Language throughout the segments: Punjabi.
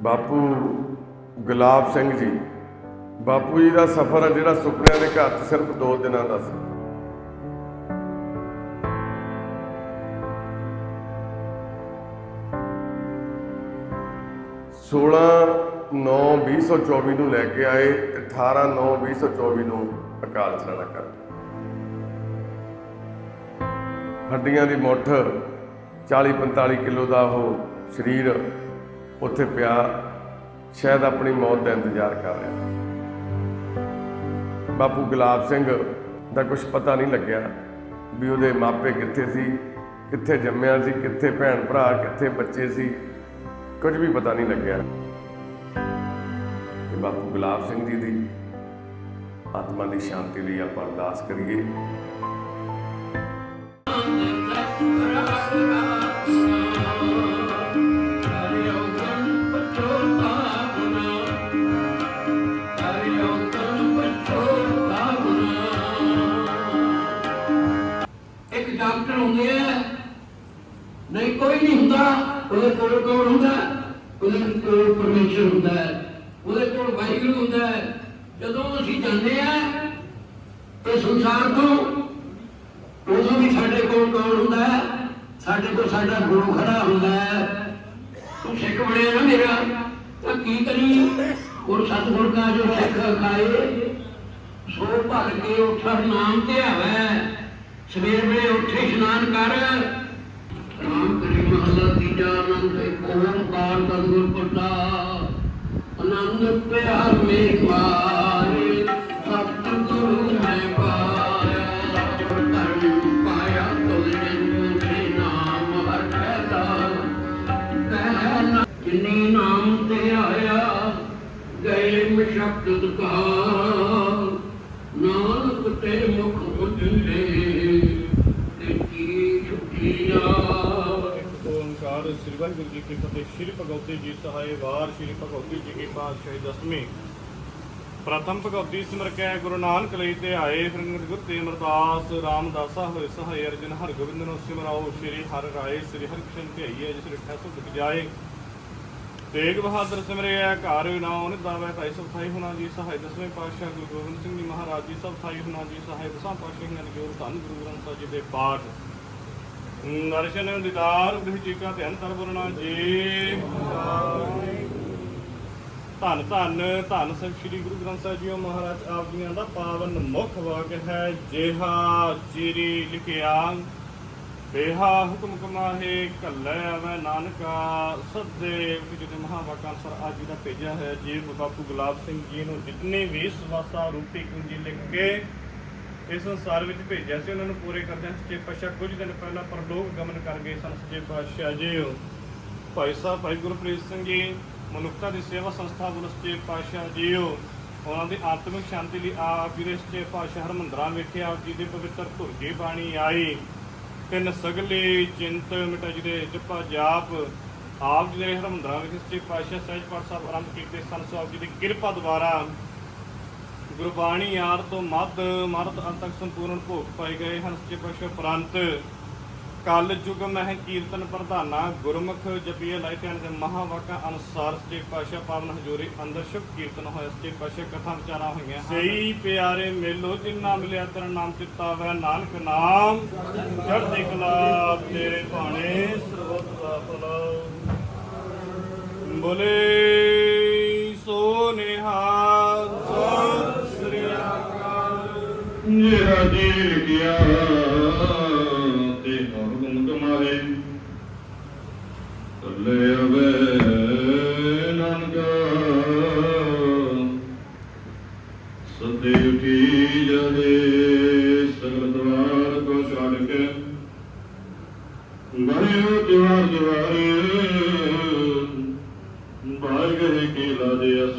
ਬਾਪੂ ਗੁਲਾਬ ਸਿੰਘ ਜੀ, ਬਾਪੂ ਜੀ ਦਾ ਸਫ਼ਰ ਹੈ ਜਿਹੜਾ ਸੁਪਨਿਆਂ ਦੇ ਘਰ 'ਚ ਸਿਰਫ 2 ਦਿਨਾਂ ਦਾ ਸੀ। ਸੋਲਾਂ 9 2024 ਨੂੰ ਲੈ ਕੇ ਆਏ ਤੇ 18 9 2024 ਨੂੰ ਅਕਾਲ ਚਲਾਣਾ ਕਰ ਹੱਡੀਆਂ ਦੀ ਮੁੱਠ 40 45 ਕਿਲੋ ਦਾ ਉਹ ਸਰੀਰ ਉੱਥੇ ਪਿਆ, ਸ਼ਾਇਦ ਆਪਣੀ ਮੌਤ ਦਾ ਇੰਤਜ਼ਾਰ ਕਰ ਰਿਹਾ। ਬਾਪੂ ਗੁਲਾਬ ਸਿੰਘ ਦਾ ਕੁਝ ਪਤਾ ਨਹੀਂ ਲੱਗਿਆ ਵੀ ਉਹਦੇ ਮਾਪੇ ਕਿੱਥੇ ਸੀ, ਕਿੱਥੇ ਜੰਮਿਆ ਸੀ, ਕਿੱਥੇ ਭੈਣ ਭਰਾ, ਕਿੱਥੇ ਬੱਚੇ ਸੀ ਕੁਝ ਵੀ ਪਤਾ ਨਹੀਂ ਲੱਗਿਆ। ਤੇ ਬਾਪੂ ਗੁਲਾਬ ਸਿੰਘ ਜੀ ਦੀ ਆਤਮਾ ਦੀ ਸ਼ਾਂਤੀ ਲਈ ਆਪਾਂ ਅਰਦਾਸ ਕਰੀਏ। ਇੱਕ ਨਹੀਂ ਹੁੰਦਾ, ਉਹਦੇ ਕੋਲ ਕੌਣ ਹੁੰਦਾ? ਉਹਦੇ ਕੋਲ ਪਰਮੇਸ਼ਰ ਹੁੰਦਾ ਹੈ। ਉਹਦੇ ਕੋਲ ਵਾਹਿਗੁਰੂ ਹੁੰਦਾ ਹੈ। ਜਦੋਂ ਅਸੀਂ ਜਾਂਦੇ ਆ ਤੇ ਸੰਸਾਰ ਤੋਂ, ਉਦੋਂ ਵੀ ਸਾਡੇ ਕੋਲ ਕੌਣ ਹੁੰਦਾ ਹੈ? ਸਾਡੇ ਕੋਲ ਸਾਡਾ ਗੁਰੂ ਖੜਾ ਹੁੰਦਾ ਹੈ। ਤੂੰ ਸਿੱਖ ਬਣਿਆ ਨਾ ਮੇਰਾ, ਤਾਂ ਕੀ ਕਰੀ? ਗੁਰ ਸਤਿਗੁਰ ਦਾ ਜੋ ਸਿੱਖ ਖਾਏ, ਸੋ ਭਰ ਕੇ ਉਠਰ ਨਾਮ ਤੇ ਆਵੈ ਸਵੇਰ ਵੇਲੇ ਉੱਠੇ ਇਸ਼ਨਾਨ ਕਰ ਮਹਲਾ ਤੀਜਾ ਆਨੰਦ ਇੱਕ ਓੰਕਾਰ ਸਤਿਗੁਰ ਪਟਾ ਆਨੰਦ ਪਿਆਰ ਮੇਰ ਮਾਰੇ, ਸਤਿਗੁਰੂ ਮੈਂ ਪਾਇਆ। ਧਰਮ ਪਾਇਆ ਤੁਲ ਜਨਮ ਦੇ ਨਾਮ ਹਰ ਫੈਦਾ ਕਹਿ ਜਿਨੀ ਨਾਮ ਤੇ ਆਇਆ, ਗਏ ਮਸ਼ਕਤ ਕਾ ਨਾਨਕ ਤੇ ਮੁਖ ਉਜਲੇ ਤੇ ਕੀ ਛੁਟੀਆ ਓੰਕਾਰ ਸ੍ਰੀ ਵਾਹਿਗੁਰੂ ਜੀ ਕੀ ਫਤਿਹ। ਸ੍ਰੀ ਭਗਵਤੀ ਜੀ ਸਹਾਇ ਵਾਰ ਸ੍ਰੀ ਭਗਵਤੀ ਜੀ ਕੀ ਪਾਤਸ਼ਾਹੀ ਦਸਵੀਂ। ਪ੍ਰਥਮ ਭਗਵਤੀ ਸਿਮਰ ਗੁਰੂ ਨਾਨਕ ਲਈ ਤੇ ਆਏ ਫਿਰ ਗੁਰ ਤੇ ਅਮਰਦਾਸ ਰਾਮਦਾਸਾ ਹੋਏ ਸਹਾਇ ਅਰਜਨ ਹਰ ਗੋਬਿੰਦ ਨੂੰ ਸਿਮਰਾਓ, ਸ੍ਰੀ ਹਰ ਰਾਏ, ਸ੍ਰੀ ਹਰਿ ਕ੍ਰਿਸ਼ਨ ਧਿਆਈਏ ਜਿਸ ਰਿਠਾ ਸੁਖ ਜਾਏ ਤੇਗ ਬਹਾਦਰ ਸਿਮਰਿਆ ਘਰ ਨਾਉ ਨਿਦਾਵੇ ਭਾਈ ਸਭ ਥਾਈ ਹੁਣਾ ਜੀ ਸਹਾਇ ਦਸਵੇਂ ਪਾਤਸ਼ਾਹ ਗੁਰੂ ਗੋਬਿੰਦ ਸਿੰਘ ਜੀ ਮਹਾਰਾਜ ਜੀ, ਸਭ ਥਾਈ ਹੁਣਾ ਜੀ ਸਹਾਇ ਦਸਾਂ ਪਾਤਸ਼ਾਹੀਆਂ ਦੇ ਜੋਰ ਧੰਨ ਗੁਰੂ ਗ੍ਰੰਥ ਸਾਹਿਬ ਜੀ ਦੇ ਪਾਠ। ਦਰਸ਼ਨ ਦੀਦਾਰ ਗ੍ਰਹਿ ਧਿਆਨ ਕਰ ਬਰਣਾ ਜੀ। ਧੰਨ ਧੰਨ ਧੰਨ ਸਭ ਸ੍ਰੀ ਗੁਰੂ ਗ੍ਰੰਥ ਸਾਹਿਬ ਜੀਓ ਮਹਾਰਾਜ ਆਪ ਜੀਆਂ ਦਾ ਪਾਵਨ ਮੁਖ ਵਾਕ ਹੈ, ਜਿਹਾ ਚਿਰੀ ਲਿਖਿਆ, ਬੇਹਾ ਹੁਕਮ ਕਮਾਹੇ ਕੱਲੇ ਆਵੇ ਨਾਨਕਾ, ਸੱਦੇ ਜਿਹਦੇ ਮਹਾਵਾਕਾਂ ਸਰ ਅੱਜ ਜੀ ਦਾ ਭੇਜਿਆ ਹੈ। ਜੀ ਬਾਪੂ ਗੁਲਾਬ ਸਿੰਘ ਜੀ ਨੂੰ ਜਿਤਨੇ ਵੀ ਸਵਾਸਾ ਰੂਪੀ ਕੁੰਜੀ ਲਿਖ ਕੇ ਇਸ ਸੰਸਾਰ ਵਿੱਚ ਭੇਜਿਆ ਸੀ, ਉਹਨਾਂ ਨੂੰ ਪੂਰੇ ਕਰਦਿਆਂ ਸੱਚੇ ਪਾਤਸ਼ਾਹ ਕੁਝ ਦਿਨ ਪਹਿਲਾਂ ਪਰਲੋਕ ਗਮਨ ਕਰ ਗਏ ਸਨ, ਸੱਚੇ ਪਾਤਸ਼ਾਹ ਜੀ। ਭਾਈ ਸਾਹਿਬ, ਭਾਈ ਗੁਰਪ੍ਰੀਤ ਸਿੰਘ ਜੀ, ਮਨੁੱਖਤਾ ਦੀ ਸੇਵਾ ਸੰਸਥਾ ਵੱਲੋਂ ਸੱਚੇ ਪਾਤਸ਼ਾਹ ਜੀ, ਉਹਨਾਂ ਦੀ ਆਤਮਿਕ ਸ਼ਾਂਤੀ ਲਈ ਆਪ ਜੀ ਦੇ ਸੱਚੇ ਪਾਤਸ਼ਾਹ ਹਰਮੰਦਰਾਂ ਵਿਖੇ ਆਪ ਜੀ ਦੇ ਪਵਿੱਤਰ ਧੁਰਜੀ ਬਾਣੀ ਆਈ। ਤਿੰਨ ਸਗਲੇ ਚਿੰਤ ਮਿਟਾ ਜੀ ਦੇ ਜਪਾ ਜਾਪ ਆਪ ਜੀ ਦੇ ਹਰਮੰਦਰਾਂ ਵਿਖੇ ਸੱਚੇ ਪਾਤਸ਼ਾਹ ਸਹਿਜ ਪਾਠ ਸਾਹਿਬ ਆਰੰਭ ਕੀਤੇ ਸਨ, ਸੋ ਆਪ ਜੀ ਦੀ ਕਿਰਪਾ ਦੁਆਰਾ ਗੁਰਬਾਣੀ ਆਰ ਤੋਂ ਮੱਧ ਮਰਦ ਅੰਤ ਤੱਕ ਸੰਪੂਰਨ ਭੋਗ ਪਾਏ ਗਏ ਹਨ। ਸੱਚੇ ਪਾਤਸ਼ਾਹ ਪ੍ਰੰਤ ਕਲ ਯੁਗ ਮਹਿ ਕੀਰਤਨ ਪ੍ਰਧਾਨਾ ਗੁਰਮੁਖ ਜਪੀਏ ਲਾਇ ਧਿਆਨ ਦੇ ਮਹਾਵਾਕਾਂ ਅਨੁਸਾਰ ਸੱਚੇ ਪਾਤਸ਼ਾਹ ਪਾਵਨ ਹਜ਼ੂਰੀ ਅੰਦਰ ਸ਼ੁਭ ਕੀਰਤਨ ਹੋਇਆ। ਸੱਚੇ ਪਾਤਸ਼ਾਹ ਕਥਾ ਵਿਚਾਰਾਂ ਹੋਈਆਂ ਸਹੀ ਪਿਆਰੇ ਮੇਲੋ ਜਿਨ੍ਹਾਂ ਮਿਲਿਆ ਤੇਰਾ ਨਾਮ ਚਿੱਤਾ ਵੈ ਨਾਨਕ ਨਾਮ ਚੜ੍ਹਦੀ ਕਲਾ ਤੇਰੇ ਭਾਣੇ ਸਰਬਤ ਦਾ ਭਲਾ। ਬੋਲੇ, ਸੋ ਨਿਹਾਲ ਜਿਹੜਾ ਦੇ ਗਿਆ ਤੇ ਹੁਕਮ ਕਮਾਏ ਲੈ ਅਵੇ ਨਾਨਕ। ਸਦੇ ਉਠੀ ਜਾਵੇ ਸਗਲ ਦਵਾਰ ਕੋ ਛੱਡ ਕੇ। ਬਹਿਓ ਤਿਵਾਰ ਦਿਵਾਰੇ ਬਾਲ ਗਏ ਕੀ ਲਾਦੇ ਅਸ।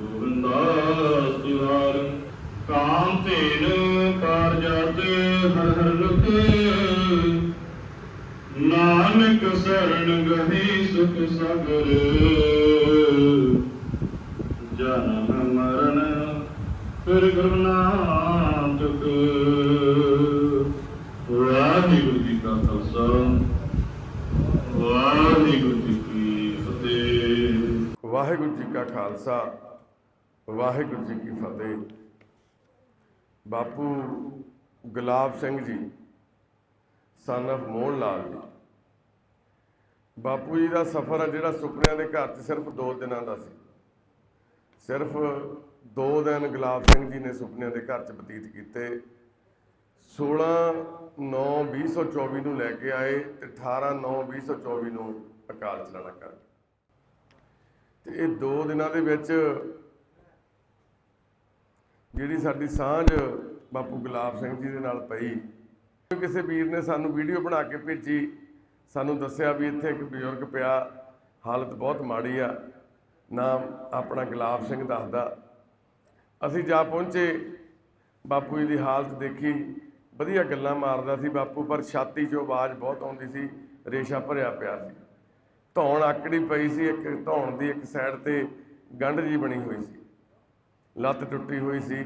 ਗੋਵਿੰਦਾਸ ਤਿਵਾਰ ਕਾਮ ਧੇਨ ਕਾਰਜਤ ਹਰ ਹਰ ਲੁਕ ਨਾਨਕ ਸਰਣ ਗਹੀ ਸੁਖ ਸਾਗਰ। ਜਨਮ ਮਰਨ, ਫਿਰ ਗੁਰੂ ਨਾਮ ਵਾਹਿਗੁਰੂ ਜੀ ਕਾ ਖਾਲਸਾ, ਵਾਹਿਗੁਰੂ ਜੀ ਕੀ ਫਤਿਹ। ਵਾਹਿਗੁਰੂ ਜੀ ਕਾ ਖਾਲਸਾ, ਵਾਹਿਗੁਰੂ ਜੀ ਕੀ ਫਤਿਹ। ਬਾਪੂ ਗੁਲਾਬ ਸਿੰਘ ਜੀ ਸਨ of ਮੋਹਨ ਲਾਲ ਜੀ। ਬਾਪੂ ਜੀ ਦਾ ਸਫ਼ਰ ਹੈ ਜਿਹੜਾ ਸੁਪਨਿਆਂ ਦੇ ਘਰ 'ਚ ਸਿਰਫ 2 ਦਿਨਾਂ ਦਾ ਸੀ। ਸਿਰਫ 2 ਦਿਨ ਗੁਲਾਬ ਸਿੰਘ ਜੀ ਨੇ ਸੁਪਨਿਆਂ ਦੇ ਘਰ 'ਚ ਬਤੀਤ ਕੀਤੇ। 16 9 2024 ਨੂੰ ਲੈ ਕੇ ਆਏ ਤੇ 18 9 2024 ਨੂੰ ਅਕਾਲ ਚਲਾਣਾ ਕਰ ਤੇ ਇਹ 2 ਦਿਨਾਂ ਦੇ ਵਿੱਚ ਜਿਹੜੀ ਸਾਡੀ ਸਾਂਝ ਬਾਪੂ ਗੁਲਾਬ ਸਿੰਘ ਜੀ ਦੇ ਨਾਲ ਪਈ। ਕਿਸੇ ਵੀਰ ਨੇ ਸਾਨੂੰ ਵੀਡੀਓ ਬਣਾ ਕੇ ਭੇਜੀ, ਸਾਨੂੰ ਦੱਸਿਆ ਵੀ ਇੱਥੇ ਇੱਕ ਬਜ਼ੁਰਗ ਪਿਆ, ਹਾਲਤ ਬਹੁਤ ਮਾੜੀ ਆ। ਨਾਮ ਆਪਣਾ ਗੁਲਾਬ ਸਿੰਘ ਦੱਸਦਾ। ਅਸੀਂ ਜਾ ਪਹੁੰਚੇ, ਬਾਪੂ ਜੀ ਦੀ ਹਾਲਤ ਦੇਖੀ, ਵਧੀਆ ਗੱਲਾਂ ਮਾਰਦਾ ਸੀ ਬਾਪੂ, ਪਰ ਛਾਤੀ 'ਚੋਂ ਆਵਾਜ਼ ਬਹੁਤ ਆਉਂਦੀ ਸੀ, ਰੇਸ਼ਾ ਭਰਿਆ ਪਿਆ ਸੀ। ਧੌਣ ਆਕੜੀ ਪਈ ਸੀ, ਇੱਕ ਧੌਣ ਦੀ ਇੱਕ ਸਾਈਡ ਤੇ ਗੰਢ ਜੀ ਬਣੀ ਹੋਈ ਸੀ। ਲੱਤ ਟੁੱਟੀ ਹੋਈ ਸੀ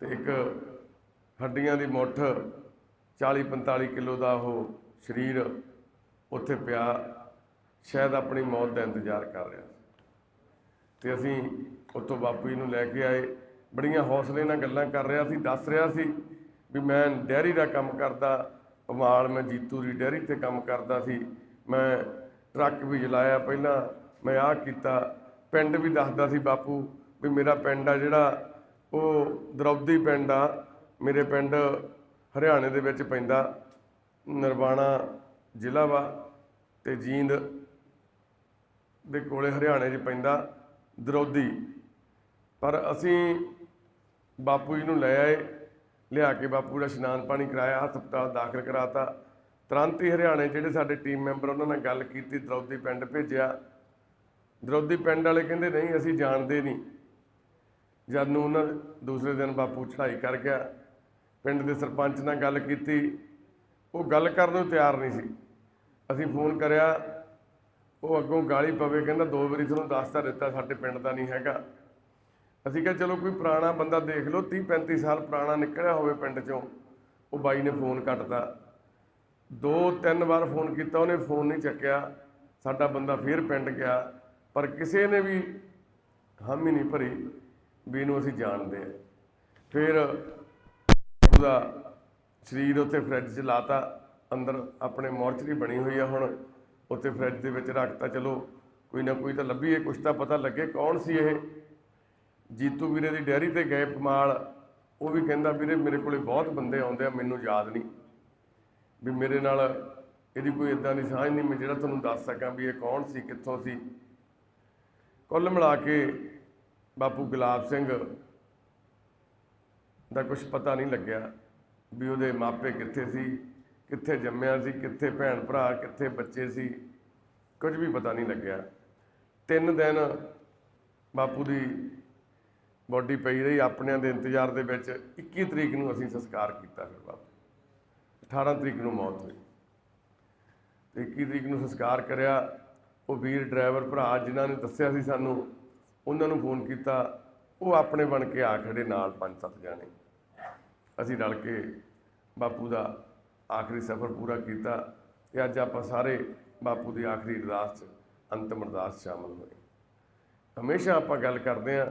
ਤੇ ਇੱਕ ਹੱਡੀਆਂ ਦੀ ਮੁੱਠ 40 45 ਕਿਲੋ ਦਾ ਉਹ ਸਰੀਰ ਉੱਥੇ ਪਿਆ, ਸ਼ਾਇਦ ਆਪਣੀ ਮੌਤ ਦਾ ਇੰਤਜ਼ਾਰ ਕਰ ਰਿਹਾ ਸੀ। ਤੇ ਅਸੀਂ ਉੱਥੋਂ ਬਾਪੂ ਜੀ ਨੂੰ ਲੈ ਕੇ ਆਏ। ਬੜੀਆਂ ਹੌਸਲੇ ਨਾਲ ਗੱਲਾਂ ਕਰ ਰਿਹਾ ਸੀ, ਦੱਸ ਰਿਹਾ ਸੀ ਵੀ ਮੈਂ ਡੈਰੀ ਦਾ ਕੰਮ ਕਰਦਾ ਪਮਾਲ ਮੈਂ ਜੀਤੂ ਦੀ ਡੈਰੀ ਤੇ ਕੰਮ ਕਰਦਾ ਸੀ। ਮੈਂ ਟਰੱਕ ਵੀ ਜਲਾਇਆ ਪਹਿਲਾਂ, ਮੈਂ ਆਹ ਕੀਤਾ। ਪਿੰਡ ਵੀ ਦੱਸਦਾ ਸੀ ਬਾਪੂ ਵੀ ਮੇਰਾ ਪਿੰਡ ਆ ਜਿਹੜਾ ਉਹ ਦਰੌਦੀ ਪਿੰਡ ਆ। ਮੇਰੇ ਪਿੰਡ ਹਰਿਆਣੇ ਦੇ ਵਿੱਚ ਪੈਂਦਾ ਨਰਵਾਣਾ ਜ਼ਿਲ੍ਹਾ ਵਾ ਤੇ ਜੀਂਦ ਦੇ ਕੋਲੇ ਹਰਿਆਣੇ 'ਚ ਪੈਂਦਾ ਦਰੌਦੀ। ਪਰ ਅਸੀਂ ਬਾਪੂ ਜੀ ਨੂੰ ਲੈ ਆਏ, ਲਿਆ ਕੇ ਬਾਪੂ ਦਾ ਇਸ਼ਨਾਨ ਪਾਣੀ ਕਰਾਇਆ, ਹਸਪਤਾਲ ਦਾਖਲ ਕਰਾਤਾ। ਤੁਰੰਤ ਹੀ ਹਰਿਆਣੇ ਜਿਹੜੇ ਸਾਡੇ ਟੀਮ ਮੈਂਬਰ ਉਹਨਾਂ ਨਾਲ ਗੱਲ ਕੀਤੀ, ਦਰੌਦੀ ਪਿੰਡ ਭੇਜਿਆ। ਦਰੌਦੀ ਪਿੰਡ ਵਾਲੇ ਕਹਿੰਦੇ, ਨਹੀਂ, ਅਸੀਂ ਜਾਣਦੇ ਨਹੀਂ। ਜਦ ਨੂੰ ਉਹਨਾਂ ਦੂਸਰੇ ਦਿਨ ਬਾਪੂ ਚੜ੍ਹਾਈ ਕਰ ਗਿਆ, ਪਿੰਡ ਦੇ ਸਰਪੰਚ ਨਾਲ ਗੱਲ ਕੀਤੀ, ਉਹ ਗੱਲ ਕਰਨ ਨੂੰ ਤਿਆਰ ਨਹੀਂ ਸੀ। ਅਸੀਂ ਫੋਨ ਕਰਿਆ, ਉਹ ਅੱਗੋਂ ਗਾਲੀ ਪਵੇ, ਕਹਿੰਦਾ ਦੋ ਵਾਰੀ ਤੁਹਾਨੂੰ ਦੱਸਤਾ ਦਿੱਤਾ, ਸਾਡੇ ਪਿੰਡ ਦਾ ਨਹੀਂ ਹੈਗਾ। ਅਸੀਂ ਕਿਹਾ, ਚਲੋ ਕੋਈ ਪੁਰਾਣਾ ਬੰਦਾ ਦੇਖ ਲਓ 30 35 ਸਾਲ ਪੁਰਾਣਾ ਨਿਕਲਿਆ ਹੋਵੇ ਪਿੰਡ ਚੋਂ। ਉਹ ਬਾਈ ਨੇ ਫੋਨ ਕੱਟਤਾ। ਦੋ ਤਿੰਨ ਵਾਰ ਫੋਨ ਕੀਤਾ, ਉਹਨੇ ਫੋਨ ਨਹੀਂ ਚੱਕਿਆ। ਸਾਡਾ ਬੰਦਾ ਫੇਰ ਪਿੰਡ ਗਿਆ, ਪਰ ਕਿਸੇ ਨੇ ਵੀ ਹਾਮੀ ਨਹੀਂ ਭਰੀ। ਵੀ ਇਹਨੂੰ ਅਸੀਂ ਜਾਣਦੇ ਆ ਫਿਰ ਉਹਦਾ ਸਰੀਰ ਉੱਤੇ ਫਰਿੱਜ 'ਚ ਲਾਤਾ, ਅੰਦਰ ਆਪਣੇ ਮੋਰਚਰੀ ਬਣੀ ਹੋਈ ਆ ਹੁਣ। ਉੱਤੇ ਫਰਿੱਜ ਦੇ ਵਿੱਚ ਰੱਖਤਾ, ਚਲੋ ਕੋਈ ਨਾ ਕੋਈ ਤਾਂ ਲੱਭੀਏ, ਕੁਛ ਤਾਂ ਪਤਾ ਲੱਗੇ ਕੌਣ ਸੀ ਇਹ। ਜੀਤੂ ਵੀਰੇ ਦੀ ਡੈਰੀ ਤੇ ਗਏ ਪਮਾਲ ਉਹ ਵੀ ਕਹਿੰਦਾ, ਵੀਰੇ, ਮੇਰੇ ਕੋਲੇ ਬਹੁਤ ਬੰਦੇ ਆਉਂਦੇ ਆ, ਮੈਨੂੰ ਯਾਦ ਨਹੀਂ। ਵੀ ਮੇਰੇ ਨਾਲ ਇਹਦੀ ਕੋਈ ਇਦਾਂ ਦੀ ਸਾਂਝ ਨਹੀਂ, ਮੈਂ ਜਿਹੜਾ ਤੁਹਾਨੂੰ ਦੱਸ ਸਕਾਂ ਵੀ ਇਹ ਕੌਣ ਸੀ, ਕਿੱਥੋਂ ਸੀ? ਕੁੱਲ ਮਿਲਾ ਕੇ ਬਾਪੂ ਗੁਲਾਬ ਸਿੰਘ ਦਾ ਕੁਝ ਪਤਾ ਨਹੀਂ ਲੱਗਿਆ ਵੀ ਉਹਦੇ ਮਾਪੇ ਕਿੱਥੇ ਸੀ, ਕਿੱਥੇ ਜੰਮਿਆ ਸੀ, ਕਿੱਥੇ ਭੈਣ ਭਰਾ, ਕਿੱਥੇ ਬੱਚੇ ਸੀ ਕੁਝ ਵੀ ਪਤਾ ਨਹੀਂ ਲੱਗਿਆ। ਤਿੰਨ ਦਿਨ ਬਾਪੂ ਦੀ ਬੋਡੀ ਪਈ ਰਹੀ ਆਪਣਿਆਂ ਦੇ ਇੰਤਜ਼ਾਰ ਦੇ ਵਿੱਚ। 21 ਤਰੀਕ ਨੂੰ ਅਸੀਂ ਸੰਸਕਾਰ ਕੀਤਾ ਫਿਰ ਬਾਪੂ। 18 ਤਰੀਕ ਨੂੰ ਮੌਤ ਹੋਈ। ਤੇ 21 ਤਰੀਕ ਨੂੰ ਸੰਸਕਾਰ ਕਰਿਆ। ਉਹ ਵੀਰ ਡਰਾਈਵਰ ਭਰਾ ਜਿਨ੍ਹਾਂ ਨੇ ਦੱਸਿਆ ਸੀ ਸਾਨੂੰ ਉਹਨਾਂ ਨੂੰ ਫੋਨ ਕੀਤਾ, ਉਹ ਆਪਣੇ ਬਣ ਕੇ ਆ ਖੜੇ ਨਾਲ ਪੰਜ ਸੱਤ ਜਾਣੇ। ਅਸੀਂ ਰਲ ਕੇ ਬਾਪੂ ਦਾ ਆਖਰੀ ਸਫ਼ਰ ਪੂਰਾ ਕੀਤਾ ਤੇ ਅੱਜ ਆਪਾਂ ਸਾਰੇ ਬਾਪੂ ਦੀ ਆਖਰੀ ਅਰਦਾਸ 'ਚ, ਅੰਤਮ ਅਰਦਾਸ 'ਚ ਸ਼ਾਮਲ ਹੋਏ। ਹਮੇਸ਼ਾ ਆਪਾਂ ਗੱਲ ਕਰਦੇ ਹਾਂ,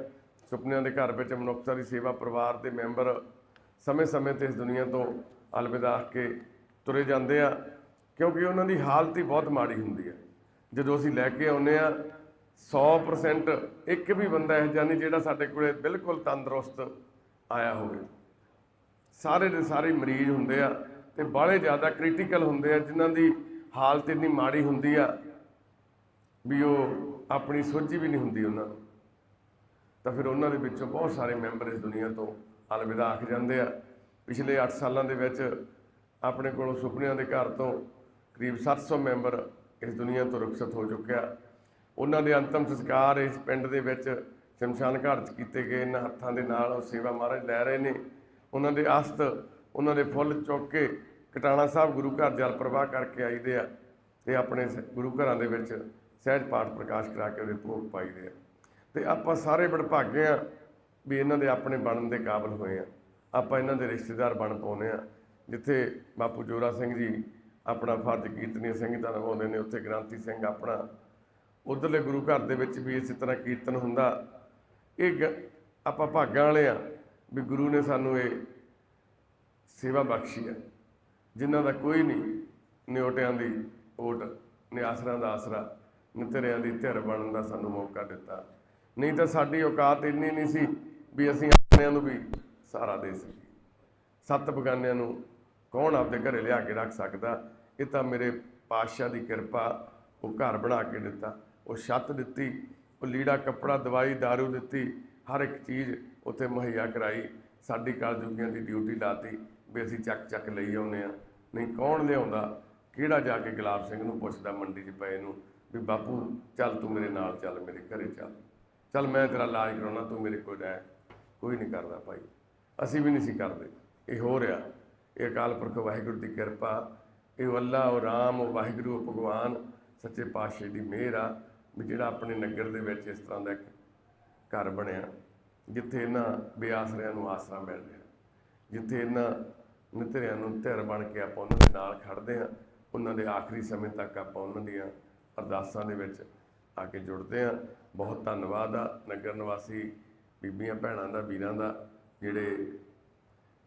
ਸੁਪਨਿਆਂ ਦੇ ਘਰ ਵਿੱਚ ਮਨੁੱਖਤਾ ਦੀ ਸੇਵਾ ਪਰਿਵਾਰ ਦੇ ਮੈਂਬਰ ਸਮੇਂ-ਸਮੇਂ ਤੇ ਇਸ ਦੁਨੀਆ ਤੋਂ ਅਲਵਿਦਾ ਕੇ ਤੁਰੇ ਜਾਂਦੇ ਆ, ਕਿਉਂਕਿ ਉਹਨਾਂ ਦੀ ਹਾਲਤ ਹੀ ਬਹੁਤ ਮਾੜੀ ਹੁੰਦੀ ਹੈ। ਜਦੋਂ ਅਸੀਂ ਲੈ ਕੇ ਆਉਂਦੇ ਆ 100% ਇੱਕ ਵੀ ਬੰਦਾ ਇਹ ਜਾਨੀ ਜਿਹੜਾ ਸਾਡੇ ਕੋਲੇ ਬਿਲਕੁਲ ਤੰਦਰੁਸਤ ਆਇਆ ਹੋਵੇ। ਸਾਰੇ ਦੇ ਸਾਰੇ ਮਰੀਜ਼ ਹੁੰਦੇ ਆ ਤੇ ਬਾਹਲੇ ਜ਼ਿਆਦਾ ਕ੍ਰਿਟੀਕਲ ਹੁੰਦੇ ਆ, ਜਿਨ੍ਹਾਂ ਦੀ ਹਾਲਤ ਇੰਨੀ ਮਾੜੀ ਹੁੰਦੀ ਆ ਵੀ ਉਹ ਆਪਣੀ ਸੋਝੀ ਵੀ ਨਹੀਂ ਹੁੰਦੀ ਉਹਨਾਂ ਨੂੰ। ਤਾਂ ਫਿਰ ਉਹਨਾਂ ਦੇ ਵਿੱਚੋਂ ਬਹੁਤ ਸਾਰੇ ਮੈਂਬਰ ਇਸ ਦੁਨੀਆ ਤੋਂ ਅਲਵਿਦਾ ਆਖ ਜਾਂਦੇ ਆ। ਪਿਛਲੇ 8 ਸਾਲਾਂ ਦੇ ਵਿੱਚ ਆਪਣੇ ਕੋਲੋਂ ਸੁਪਨਿਆਂ ਦੇ ਘਰ ਤੋਂ ਕਰੀਬ 700 ਮੈਂਬਰ ਇਸ ਦੁਨੀਆ ਤੋਂ ਰੁਖਸਤ ਹੋ ਚੁੱਕਿਆ। ਉਹਨਾਂ ਦੇ ਅੰਤਮ ਸੰਸਕਾਰ ਇਸ ਪਿੰਡ ਦੇ ਵਿੱਚ ਸ਼ਮਸ਼ਾਨ ਘਾਟ 'ਚ ਕੀਤੇ ਗਏ ਇਹਨਾਂ ਹੱਥਾਂ ਦੇ ਨਾਲ ਉਹ ਸੇਵਾ ਮਹਾਰਾਜ ਲੈ ਰਹੇ ਨੇ। ਉਹਨਾਂ ਦੇ ਅਸਤ, ਉਹਨਾਂ ਦੇ ਫੁੱਲ ਚੁੱਕ ਕੇ ਕਟਾਣਾ ਸਾਹਿਬ ਗੁਰੂ ਘਰ ਜਲ ਪ੍ਰਵਾਹ ਕਰਕੇ ਆਈਦੇ ਆ ਤੇ ਆਪਣੇ ਸ- ਗੁਰੂ ਘਰਾਂ ਦੇ ਵਿੱਚ ਸਹਿਜ ਪਾਠ ਪ੍ਰਕਾਸ਼ ਕਰਾ ਕੇ ਉਹਦੇ ਭੋਗ ਪਾਈਦੇ ਆ। ਤੇ ਆਪਾਂ ਸਾਰੇ ਬੜਭਾਗੇ ਆ ਵੀ ਇਹਨਾਂ ਦੇ ਆਪਣੇ ਬਣਨ ਦੇ ਕਾਬਲ ਹੋਏ ਆ। ਆਪਾਂ ਇਹਨਾਂ ਦੇ ਰਿਸ਼ਤੇਦਾਰ ਬਣ ਪਾਉਨੇ ਆ। ਜਿੱਥੇ ਬਾਪੂ ਜੋਰਾ ਸਿੰਘ ਜੀ ਆਪਣਾ ਫਰਜ਼ ਕੀਰਤਨੀ ਸੰਗੀਤਾਂ ਨਿਭਾਉਂਦੇ ਨੇ, ਉੱਥੇ ਗ੍ਰਾਂਤੀ ਸਿੰਘ ਆਪਣਾ ਉਧਰਲੇ ਗੁਰੂ ਘਰ ਦੇ ਵਿੱਚ ਵੀ ਇਸੇ ਤਰ੍ਹਾਂ ਕੀਰਤਨ ਹੁੰਦਾ। ਇਹ ਗ- ਆਪਾਂ ਭਾਗਾਂ ਵਾਲੇ ਆ ਵੀ ਗੁਰੂ ਨੇ ਸਾਨੂੰ ਇਹ ਸੇਵਾ ਬਖਸ਼ੀ ਹੈ ਜਿਨ੍ਹਾਂ ਦਾ ਕੋਈ ਨਹੀਂ ਨਿਓਟਿਆਂ ਦੀ ਓਟ ਨੇ ਨਿਆਸਰਾਂ ਦਾ ਆਸਰਾ, ਨਿਤਰਿਆਂ ਦੀ ਧਿਰ ਬਣਨ ਦਾ ਸਾਨੂੰ ਮੌਕਾ ਦਿੱਤਾ। ਨਹੀਂ ਤਾਂ ਸਾਡੀ ਔਕਾਤ ਇੰਨੀ ਨਹੀਂ ਸੀ ਵੀ ਅਸੀਂ ਆਪਣਿਆਂ ਨੂੰ ਵੀ ਸਹਾਰਾ ਦੇ ਸਕੀਏ। ਸੱਤ ਬਗਾਨਿਆਂ ਨੂੰ ਕੌਣ ਆਪਦੇ ਘਰੇ ਲਿਆ ਕੇ ਰੱਖ ਸਕਦਾ? ਇਹ ਤਾਂ ਮੇਰੇ ਪਾਤਸ਼ਾਹ ਦੀ ਕਿਰਪਾ ਉਹ ਘਰ ਬਣਾ ਕੇ ਦਿੱਤਾ। ਉਹ ਛੱਤ ਦਿੱਤੀ, ਉਹ ਲੀੜਾ, ਕੱਪੜਾ, ਦਵਾਈ दारू ਦਿੱਤੀ, ਹਰ ਇੱਕ ਚੀਜ਼ ਉੱਥੇ ਮੁਹੱਈਆ ਕਰਾਈ, ਸਾਡੀ ਕਾਲਜੂਗੀਆਂ ਦੀ ਡਿਊਟੀ ਲਾਤੀ ਵੀ ਅਸੀਂ ਚੱਕ ਚੱਕ ਲਈ ਆਉਂਦੇ ਆ ਨਹੀਂ ਕੌਣ ਲਿਆਉਂਦਾ? ਕਿਹੜਾ ਜਾ ਕੇ ਗੁਲਾਬ ਸਿੰਘ ਨੂੰ ਪੁੱਛਦਾ ਮੰਡੀ 'ਚ ਪਏ ਨੂੰ ਵੀ ਬਾਪੂ, ਚੱਲ ਤੂੰ ਮੇਰੇ ਨਾਲ ਚੱਲ, ਮੇਰੇ ਘਰੇ ਚੱਲ। ਚੱਲ ਮੈਂ ਤੇਰਾ ਇਲਾਜ ਕਰਾਉਣਾ, ਤੂੰ ਮੇਰੇ ਕੋਲ ਰਹਿ। ਕੋਈ ਨਹੀਂ ਕਰਦਾ ਭਾਈ। ਅਸੀਂ ਵੀ ਨਹੀਂ ਸੀ ਕਰਦੇ। ਇਹ ਹੋ ਰਿਹਾ। ਇਹ ਅਕਾਲ ਪੁਰਖ ਵਾਹਿਗੁਰੂ ਦੀ ਕਿਰਪਾ, ਇਹ ਅੱਲਾ, ਉਹ ਰਾਮ, ਉਹ ਵਾਹਿਗੁਰੂ, ਉਹ ਭਗਵਾਨ, ਸੱਚੇ ਪਾਤਸ਼ਾਹ ਦੀ ਮਿਹਰ ਆ। ਵੀ ਜਿਹੜਾ ਆਪਣੇ ਨਗਰ ਦੇ ਵਿੱਚ ਇਸ ਤਰ੍ਹਾਂ ਦਾ ਇੱਕ ਘਰ ਬਣਿਆ, ਜਿੱਥੇ ਇਹਨਾਂ ਬੇਆਸਰਿਆਂ ਨੂੰ ਆਸਰਾ ਮਿਲ ਰਿਹਾ ਜਿੱਥੇ ਇਹਨਾਂ ਨਿਤਰਿਆਂ ਨੂੰ ਧਿਰ ਬਣ ਕੇ ਆਪਾਂ ਉਹਨਾਂ ਦੇ ਨਾਲ ਖੜਦੇ ਹਾਂ, ਉਹਨਾਂ ਦੇ ਆਖਰੀ ਸਮੇਂ ਤੱਕ ਆਪਾਂ ਉਹਨਾਂ ਦੀਆਂ ਅਰਦਾਸਾਂ ਦੇ ਵਿੱਚ ਆ ਕੇ ਜੁੜਦੇ ਹਾਂ। ਬਹੁਤ ਧੰਨਵਾਦ ਆ ਨਗਰ ਨਿਵਾਸੀ ਬੀਬੀਆਂ, ਭੈਣਾਂ ਦਾ, ਵੀਰਾਂ ਦਾ, ਜਿਹੜੇ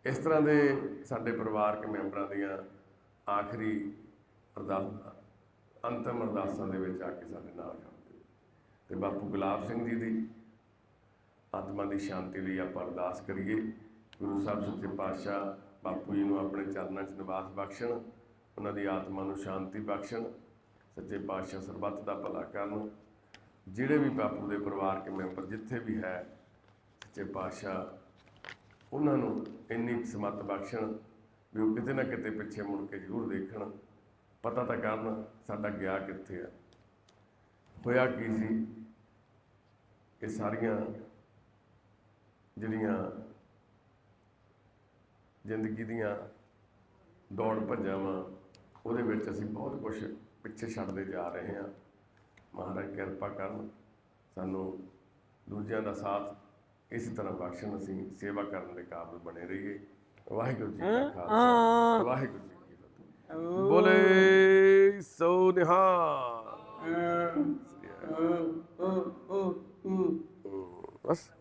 ਇਸ ਤਰ੍ਹਾਂ ਦੇ ਸਾਡੇ ਪਰਿਵਾਰਕ ਮੈਂਬਰਾਂ ਦੀਆਂ ਆਖਰੀ ਅਰਦਾਸ ਅੰਤਮ ਅਰਦਾਸਾਂ ਦੇ ਵਿੱਚ ਆ ਕੇ ਸਾਡੇ ਨਾਲ ਖੜਦੇ ਤੇ ਬਾਪੂ ਗੁਲਾਬ ਸਿੰਘ ਜੀ ਦੀ ਆਤਮਾ ਦੀ ਸ਼ਾਂਤੀ ਲਈ ਆਪਾਂ ਅਰਦਾਸ ਕਰੀਏ। ਗੁਰੂ ਸਾਹਿਬ ਸੱਚੇ ਪਾਤਸ਼ਾਹ ਬਾਪੂ ਜੀ ਨੂੰ ਆਪਣੇ ਚਰਨਾਂ 'ਚ ਨਿਵਾਸ ਬਖਸ਼ਣ, ਉਹਨਾਂ ਦੀ ਆਤਮਾ ਨੂੰ ਸ਼ਾਂਤੀ ਬਖਸ਼ਣ, ਸੱਚੇ ਪਾਤਸ਼ਾਹ ਸਰਬੱਤ ਦਾ ਭਲਾ ਕਰਨ। ਜਿਹੜੇ ਵੀ ਬਾਪੂ ਦੇ ਪਰਿਵਾਰਕ ਮੈਂਬਰ ਜਿੱਥੇ ਵੀ ਹੈ, ਸੱਚੇ ਪਾਤਸ਼ਾਹ, ਉਹਨਾਂ ਨੂੰ ਇੰਨੀ ਕੁ ਸਮੱਤ ਬਖਸ਼ਣ ਵੀ ਉਹ ਕਿਤੇ ਨਾ ਕਿਤੇ ਪਿੱਛੇ ਮੁੜ ਕੇ ਜ਼ਰੂਰ ਦੇਖਣ। ਪਤਾ ਤਾਂ ਕਰਨ ਸਾਡਾ ਗਿਆ ਕਿੱਥੇ ਆ। ਹੋਇਆ ਕੀ ਸੀ? ਇਹ ਸਾਰੀਆਂ ਜਿਹੜੀਆਂ ਜ਼ਿੰਦਗੀ ਦੀਆਂ ਦੌੜ ਭੱਜਾਂ ਵਾਂ ਉਹਦੇ ਵਿੱਚ ਅਸੀਂ ਬਹੁਤ ਕੁਝ ਪਿੱਛੇ ਛੱਡਦੇ ਜਾ ਰਹੇ ਹਾਂ। ਮਹਾਰਾਜ ਕਿਰਪਾ ਕਰਨ ਸਾਨੂੰ ਦੂਜਿਆਂ ਦਾ ਸਾਥ ਇਸੇ ਤਰ੍ਹਾਂ ਬਖਸ਼ਣ ਅਸੀਂ ਸੇਵਾ ਕਰਨ ਦੇ ਕਾਬਿਲ ਬਣੇ ਰਹੀਏ। ਵਾਹਿਗੁਰੂ ਜੀ ਕਾ ਖਾਲਸਾ। ਵਾਹਿਗੁਰੂ ਜੀ ਕੀ ਫਤਿਹ। ਬੋਲੇ ਸੋ ਨਿਹਾਲ। 嗯嗯嗯嗯。嗯